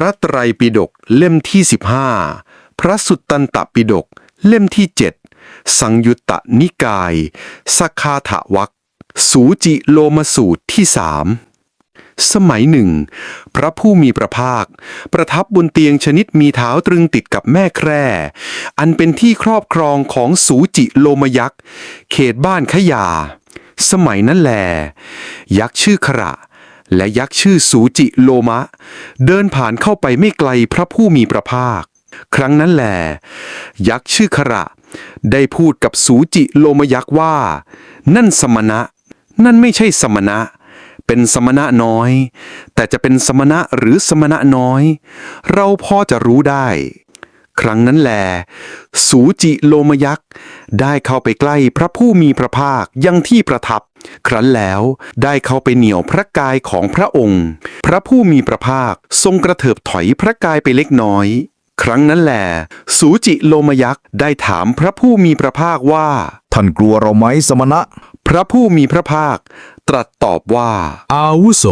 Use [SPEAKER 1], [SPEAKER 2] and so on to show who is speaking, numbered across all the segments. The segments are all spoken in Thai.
[SPEAKER 1] ระไตรปิฎกเล่มที่ 15 พระสุตตันตปิฎกเล่มที่ 7 สังยุตตนิกาย สคาถวักสูจิโลมสูตรที่สามสมัยหนึ่ง พระผู้มีพระภาค ประทับบนเตียงชนิดมีเท้าตรึงติดกับแม่แคร่ อันเป็นที่ครอบครองของสูจิโลมยักษ์ เขตบ้านขยา สมัยนั้นแล ยักษ์ชื่อขระ และยักษ์ชื่อสูจิโลมะ เดินผ่านเข้าไปไม่ไกลพระผู้มีพระภาค ครั้งนั้นแหลยักษ์ชื่อขระ ได้พูดกับสูจิโลมยักษ์ว่า นั่นสมณะ นั่นไม่ใช่สมณะ เป็นสมณะน้อย แต่จะเป็นสมณะหรือสมณะน้อย เราพอจะรู้ได้ครั้งนั้นแล สูจิโลมยักษ์ ได้เข้าไปใกล้พระผู้มีพระภาคยังที่ประทับ ครั้นแล้วได้เข้าไปเหนี่ยวพระกายของพระองค์ พระผู้มีพระภาคทรงกระเถิบถอยพระกายไปเล็กน้อย ครั้งนั้นแลสูจิโลมยักษ์ได้ถามพระผู้มีพระภาคว่า
[SPEAKER 2] ท่านกลัวเราไหมสมณะ
[SPEAKER 1] พระผู้มีพระภาค ตรัสตอบว่า
[SPEAKER 3] อาวุโส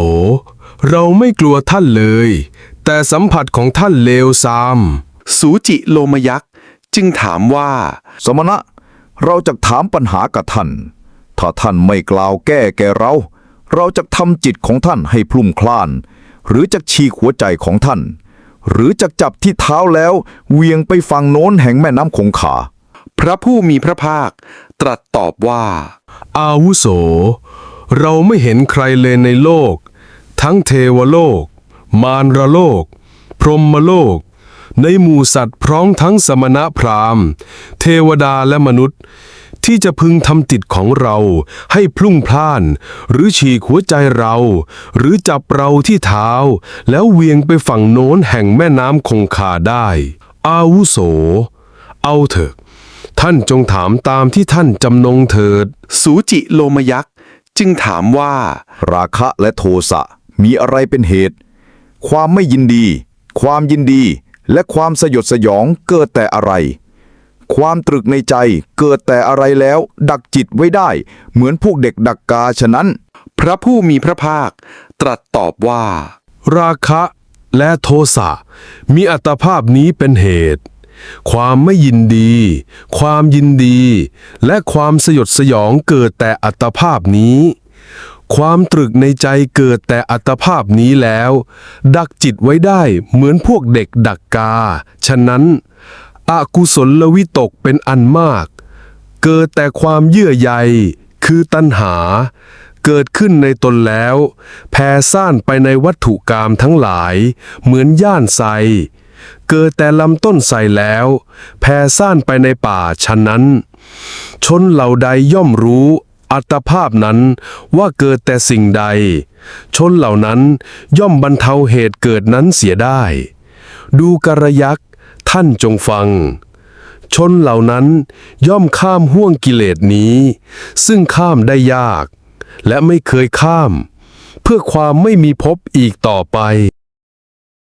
[SPEAKER 3] เราไม่กลัวท่านเลย แต่สัมผัสของท่านเลวทราม
[SPEAKER 1] สูจิโลมยักษ์จึงถามว่า
[SPEAKER 2] สมณะ เราจะถามปัญหากับท่าน ถ้าท่านไม่กล่าวแก้แก่เรา เราจะทำจิตของท่านให้พลุ่งพล่าน หรือจะฉีกหัวใจของท่าน หรือจะจับที่เท้าแล้วเหวียงไปฝั่งโน้นแห่งแม่น้ำคงคา
[SPEAKER 1] พระผู้มีพระภาค ตรัสตอบว่า
[SPEAKER 3] อาวุโส เราไม่เห็นใครเลยในโลก ทั้งเทวโลก มารรโลก พรหมโลก ในหมู่สัตว์พร้อมทั้งสมณะพราหมณ์ เทวดาและมนุษย์ ที่จะพึงทำจิตของเราให้พลุ่งพล่าน หรือฉีกหัวใจเรา หรือจับเราที่เท้า แล้วเหวียงไปฝั่งโน้นแห่งแม่น้ำคงคาได้ อาวุโส เอาเถอะท่านจงถามตามที่ท่านจำนงเถิด
[SPEAKER 1] สูจิโลมยักษ์ จึงถามว่า
[SPEAKER 2] ราคะและโทสะมีอะไรเป็นเหตุ ความไม่ยินดี ความยินดี และความสยดสยองเกิดแต่อะไร ความตรึกในใจเกิดแต่อะไรแล้ว ดักจิตไว้ได้ เหมือนพวกเด็กดักกาฉะนั้น
[SPEAKER 1] พระผู้มีพระภาค ตรัสตอบว่า
[SPEAKER 3] ราคะและโทสะมีอัตภาพนี้เป็นเหตุ ความไม่ยินดี ความยินดี และความสยดสยองเกิดแต่อัตภาพนี้ ความตรึกในใจเกิดแต่อัตภาพนี้แล้ว ดักจิตไว้ได้เหมือนพวกเด็กดักกา ฉะนั้น อกุศลวิตกเป็นอันมาก เกิดแต่ความเยื่อใยคือตัณหา เกิดขึ้นในตนแล้ว แผ่ซ่านไปในวัตถุกรรมทั้งหลาย เหมือนย่านไซเกิดแต่ลำต้นไทรแล้ว แผ่ซ่านไปในป่าฉะนั้น ชนเหล่าใดย่อมรู้อัตภาพนั้นว่าเกิดแต่สิ่งใด ชนเหล่านั้นย่อมบรรเทาเหตุเกิดนั้นเสียได้ ดูกระยักษ์ ท่านจงฟัง ชนเหล่านั้นย่อมข้ามห่วงกิเลสนี้ ซึ่งข้ามได้ยาก และไม่เคยข้าม เพื่อความไม่มีพบอีกต่อไป